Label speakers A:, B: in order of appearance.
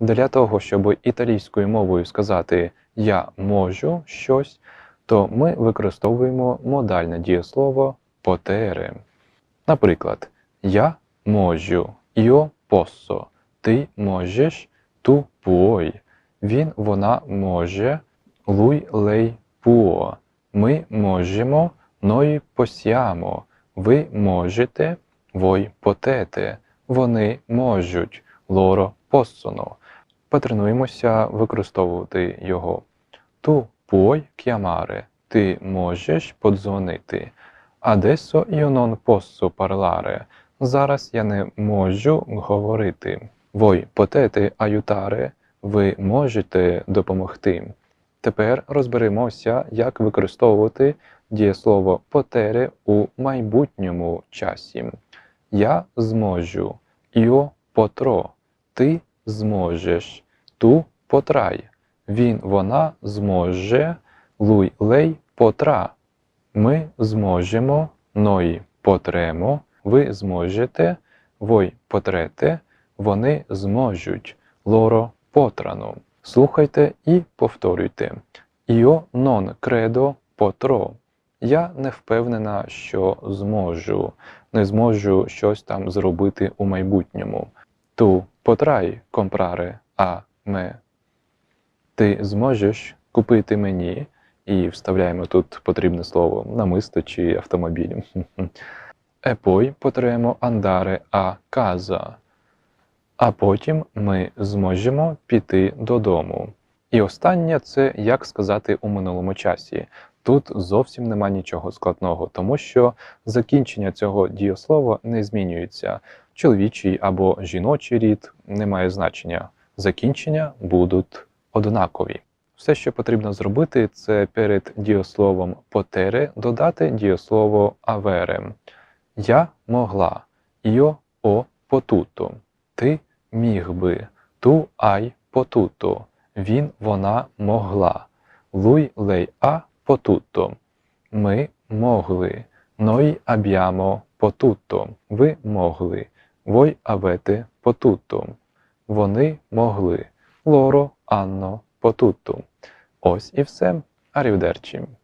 A: Для того, щоб італійською мовою сказати я можу щось, то ми використовуємо модальне дієслово potere. Наприклад, я можу, io posso, ти можеш, tu puoi, він, вона може, lui, lei può, ми можемо, noi possiamo, ви можете, voi potete, вони можуть, loro possono. Потренуємося використовувати його. Tu puoi chiamare, ти можеш подзвонити. Adesso io non posso parlare. Зараз я не можу говорити. Voi potete aiutare, ви можете допомогти. Тепер розберемося, як використовувати дієслово potere у майбутньому часі. Я зможу. Io potrò. Ти зможеш. Tu potrai. Він, вона зможе. Lui, lei potrà. Ми зможемо. Noi potremo. Ви зможете. Voi potrete. Вони зможуть. Loro potranno. Слухайте і повторюйте. Io non credo potrò. Я не впевнена, що зможу, не зможу щось там зробити у майбутньому. Tu potrai comprare a me. Ти зможеш купити мені, і вставляємо тут потрібне слово намисто чи автомобіль. E poi potremo andare a. А потім ми зможемо піти додому. І останнє це як сказати у минулому часі. Тут зовсім нема нічого складного, тому що закінчення цього дієслова не змінюється. Чоловічий або жіночий рід не має значення. Закінчення будуть однакові. Все, що потрібно зробити, це перед дієсловом потере додати дієслово авере. Я могла. Io ho potuto. Ти міг би. Tu hai potuto. Він, вона могла. Lui, lei ha potuto. Ми могли. Noi abbiamo potuto. Ви могли. Voi avete potuto. Вони могли. Loro hanno potuto. Ось і все. Arrivederci.